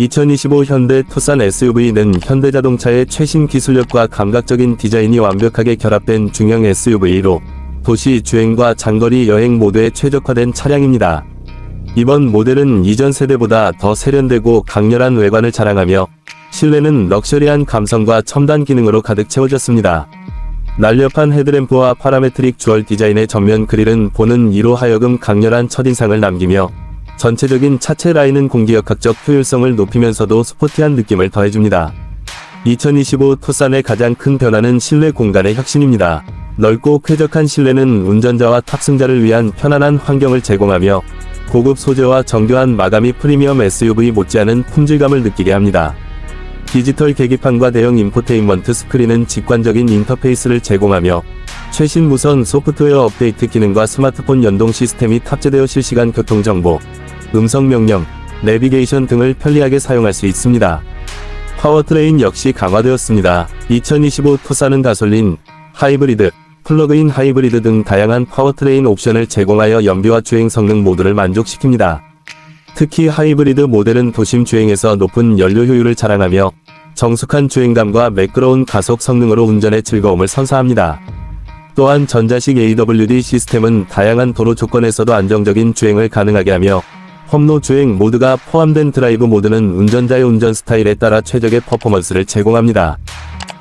2025 현대 투싼 SUV는 현대자동차의 최신 기술력과 감각적인 디자인이 완벽하게 결합된 중형 SUV로 도시 주행과 장거리 여행 모두에 최적화된 차량입니다. 이번 모델은 이전 세대보다 더 세련되고 강렬한 외관을 자랑하며 실내는 럭셔리한 감성과 첨단 기능으로 가득 채워졌습니다. 날렵한 헤드램프와 파라메트릭 주얼 디자인의 전면 그릴은 보는 이로 하여금 강렬한 첫인상을 남기며 전체적인 차체 라인은 공기역학적 효율성을 높이면서도 스포티한 느낌을 더해줍니다. 2025 투싼의 가장 큰 변화는 실내 공간의 혁신입니다. 넓고 쾌적한 실내는 운전자와 탑승자를 위한 편안한 환경을 제공하며 고급 소재와 정교한 마감이 프리미엄 SUV 못지않은 품질감을 느끼게 합니다. 디지털 계기판과 대형 인포테인먼트 스크린은 직관적인 인터페이스를 제공하며 최신 무선 소프트웨어 업데이트 기능과 스마트폰 연동 시스템이 탑재되어 실시간 교통정보, 음성 명령, 내비게이션 등을 편리하게 사용할 수 있습니다. 파워트레인 역시 강화되었습니다. 2025 투싼은 가솔린, 하이브리드, 플러그인 하이브리드 등 다양한 파워트레인 옵션을 제공하여 연비와 주행 성능 모두를 만족시킵니다. 특히 하이브리드 모델은 도심 주행에서 높은 연료 효율을 자랑하며 정숙한 주행감과 매끄러운 가속 성능으로 운전의 즐거움을 선사합니다. 또한 전자식 AWD 시스템은 다양한 도로 조건에서도 안정적인 주행을 가능하게 하며 험로 주행 모드가 포함된 드라이브 모드는 운전자의 운전 스타일에 따라 최적의 퍼포먼스를 제공합니다.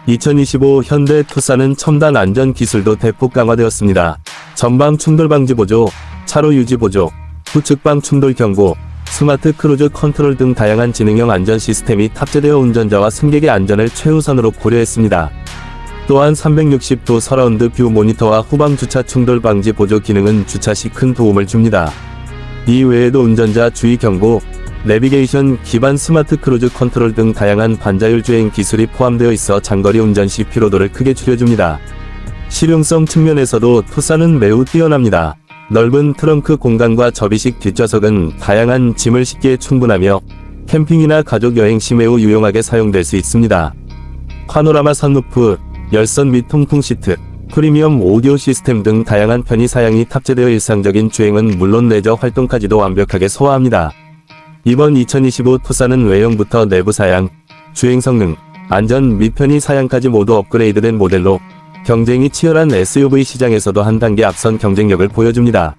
2025 현대 투싼은 첨단 안전 기술도 대폭 강화되었습니다. 전방 충돌 방지 보조, 차로 유지 보조, 후측방 충돌 경고, 스마트 크루즈 컨트롤 등 다양한 지능형 안전 시스템이 탑재되어 운전자와 승객의 안전을 최우선으로 고려했습니다. 또한 360도 서라운드 뷰 모니터와 후방 주차 충돌 방지 보조 기능은 주차 시 큰 도움을 줍니다. 이 외에도 운전자 주의 경고, 내비게이션 기반 스마트 크루즈 컨트롤 등 다양한 반자율 주행 기술이 포함되어 있어 장거리 운전 시 피로도를 크게 줄여줍니다. 실용성 측면에서도 투싼은 매우 뛰어납니다. 넓은 트렁크 공간과 접이식 뒷좌석은 다양한 짐을 싣기에 충분하며 캠핑이나 가족 여행 시 매우 유용하게 사용될 수 있습니다. 파노라마 선루프, 열선 및 통풍 시트, 프리미엄 오디오 시스템 등 다양한 편의 사양이 탑재되어 일상적인 주행은 물론 레저 활동까지도 완벽하게 소화합니다. 이번 2025 투싼은 외형부터 내부 사양, 주행 성능, 안전 및 편의 사양까지 모두 업그레이드된 모델로 경쟁이 치열한 SUV 시장에서도 한 단계 앞선 경쟁력을 보여줍니다.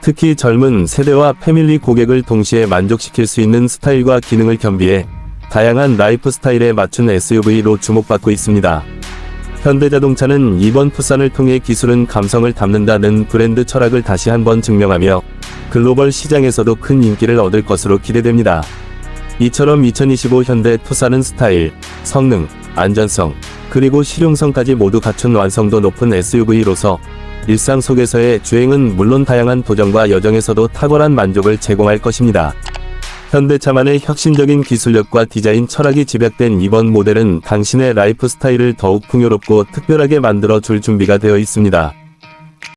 특히 젊은 세대와 패밀리 고객을 동시에 만족시킬 수 있는 스타일과 기능을 겸비해 다양한 라이프 스타일에 맞춘 SUV로 주목받고 있습니다. 현대자동차는 이번 투싼을 통해 기술은 감성을 담는다는 브랜드 철학을 다시 한번 증명하며 글로벌 시장에서도 큰 인기를 얻을 것으로 기대됩니다. 이처럼 2025 현대 투싼은 스타일, 성능, 안전성, 그리고 실용성까지 모두 갖춘 완성도 높은 SUV로서 일상 속에서의 주행은 물론 다양한 도전과 여정에서도 탁월한 만족을 제공할 것입니다. 현대차만의 혁신적인 기술력과 디자인 철학이 집약된 이번 모델은 당신의 라이프 스타일을 더욱 풍요롭고 특별하게 만들어 줄 준비가 되어 있습니다.